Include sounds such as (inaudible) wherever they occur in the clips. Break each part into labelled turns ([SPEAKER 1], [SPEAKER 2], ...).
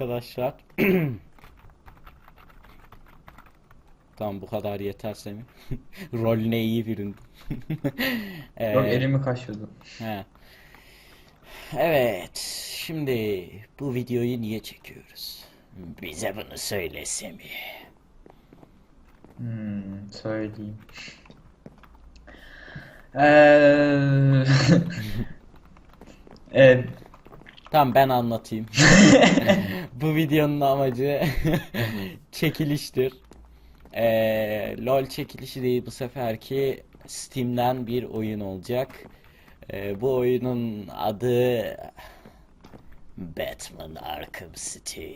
[SPEAKER 1] arkadaşlar. (clears throat) Tamam bu kadar yeter Semih. (laughs) Rolüne iyi büründün. (laughs) Ee,
[SPEAKER 2] Yok elimi kaşıyordum.
[SPEAKER 1] he. Evet, şimdi bu videoyu niye çekiyoruz? Bize bunu söyle Semih.
[SPEAKER 2] Hmm, söyleyeyim. Eee... (laughs) evet,
[SPEAKER 1] Tamam ben anlatayım. (laughs) Bu videonun amacı (laughs) çekiliştir. Ee, LoL çekilişi değil bu seferki Steam'den bir oyun olacak. Ee, bu oyunun adı Batman Arkham City.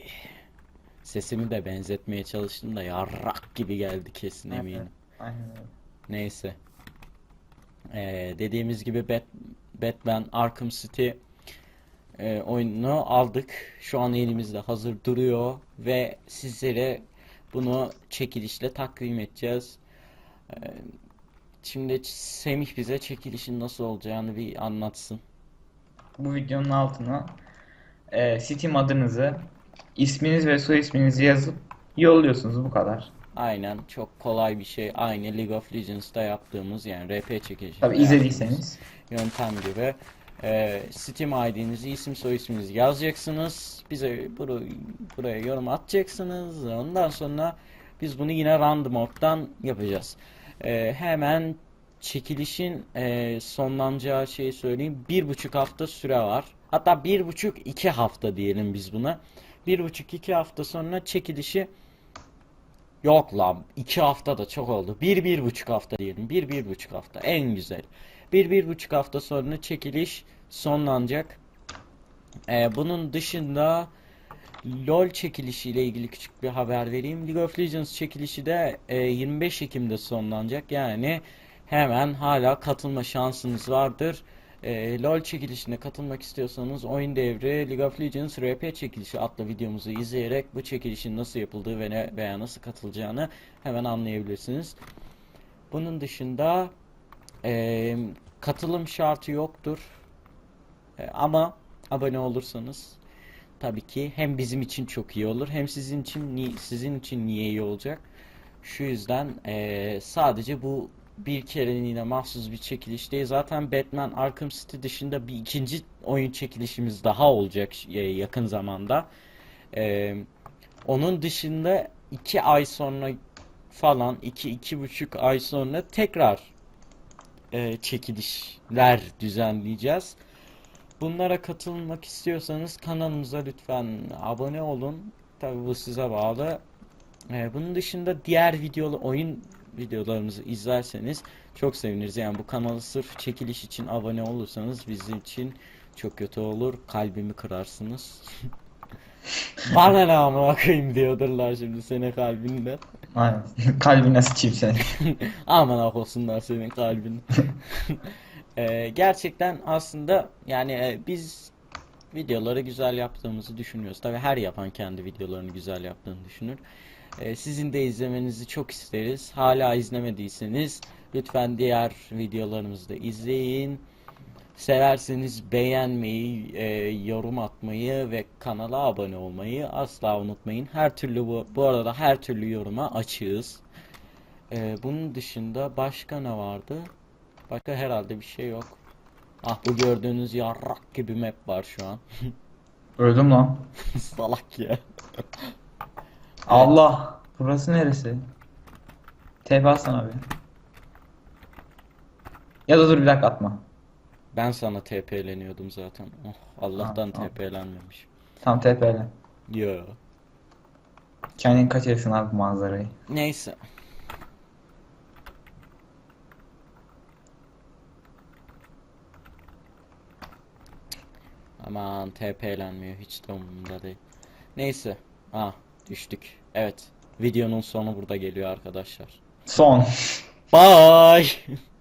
[SPEAKER 1] Sesimi de benzetmeye çalıştım da yarrak gibi geldi kesin eminim.
[SPEAKER 2] aynen öyle.
[SPEAKER 1] Neyse. Ee, dediğimiz gibi Bat Batman Arkham City e, oyununu aldık. Şu an elimizde hazır duruyor ve sizlere bunu çekilişle takdim edeceğiz. Ee, şimdi Semih bize çekilişin nasıl olacağını bir anlatsın.
[SPEAKER 2] Bu videonun altına eee, Steam adınızı, isminiz ve soy isminizi yazıp yolluyorsunuz bu kadar.
[SPEAKER 1] Aynen çok kolay bir şey. Aynı League of Legends'ta yaptığımız yani RP çekilişinde
[SPEAKER 2] Tabii izlediyseniz.
[SPEAKER 1] yöntem gibi. Ee, Steam ID'nizi, isim soy isminizi yazacaksınız. Bize buru- buraya yorum atacaksınız. Ondan sonra biz bunu yine random org'dan yapacağız. Ee, hemen çekilişin e, sonlanacağı şeyi söyleyeyim. Bir buçuk hafta süre var. Hatta bir buçuk iki hafta diyelim biz buna. Bir buçuk iki hafta sonra çekilişi Yok lan iki hafta da çok oldu. Bir bir buçuk hafta diyelim. Bir bir buçuk hafta en güzel. Bir bir buçuk hafta sonra çekiliş sonlanacak. Ee, bunun dışında LoL çekilişi ile ilgili küçük bir haber vereyim. League of Legends çekilişi de e, 25 Ekim'de sonlanacak. Yani hemen hala katılma şansınız vardır. E, LoL çekilişine katılmak istiyorsanız Oyun Devri League of Legends RP çekilişi adlı videomuzu izleyerek bu çekilişin nasıl yapıldığı ve ne, veya nasıl katılacağını hemen anlayabilirsiniz. Bunun dışında e, katılım şartı yoktur. E, ama abone olursanız tabii ki hem bizim için çok iyi olur hem sizin için sizin için niye iyi olacak? Şu yüzden e, sadece bu bir kereliğine mahsus bir çekiliş değil. Zaten Batman Arkham City dışında bir ikinci oyun çekilişimiz daha olacak yakın zamanda. E, onun dışında iki ay sonra falan iki iki buçuk ay sonra tekrar e, çekilişler düzenleyeceğiz. Bunlara katılmak istiyorsanız kanalımıza lütfen abone olun. Tabii bu size bağlı. Ee, bunun dışında diğer videolu oyun videolarımızı izlerseniz çok seviniriz. Yani bu kanalı sırf çekiliş için abone olursanız bizim için çok kötü olur. Kalbimi kırarsınız. (laughs) Bana ne amına koyayım diyordurlar şimdi senin kalbinde.
[SPEAKER 2] Aynen. Kalbine sıçayım seni. (laughs)
[SPEAKER 1] Aman ah olsunlar senin kalbin. (laughs) Ee, gerçekten aslında yani e, biz videoları güzel yaptığımızı düşünüyoruz. Tabii her yapan kendi videolarını güzel yaptığını düşünür. Ee, sizin de izlemenizi çok isteriz. Hala izlemediyseniz lütfen diğer videolarımızı da izleyin. Severseniz beğenmeyi, e, yorum atmayı ve kanala abone olmayı asla unutmayın. Her türlü bu, bu arada her türlü yoruma açığız. Ee, bunun dışında başka ne vardı? Başka herhalde bir şey yok. Ah bu gördüğünüz yarrak gibi map var şu an. (laughs)
[SPEAKER 2] Öldüm lan. (laughs)
[SPEAKER 1] Salak ya. (laughs)
[SPEAKER 2] Allah. Burası neresi? Atsana abi. Ya da dur bir dakika atma.
[SPEAKER 1] Ben sana TP'leniyordum zaten. Oh, Allah'tan
[SPEAKER 2] tamam.
[SPEAKER 1] TP'lenmemiş.
[SPEAKER 2] Tam TP'le.
[SPEAKER 1] Yo.
[SPEAKER 2] Kendin kaçırırsın abi manzarayı.
[SPEAKER 1] Neyse. Aman TP'lenmiyor hiç de umurumda değil. Neyse. Ah düştük. Evet. Videonun sonu burada geliyor arkadaşlar.
[SPEAKER 2] Son.
[SPEAKER 1] Bye. (laughs)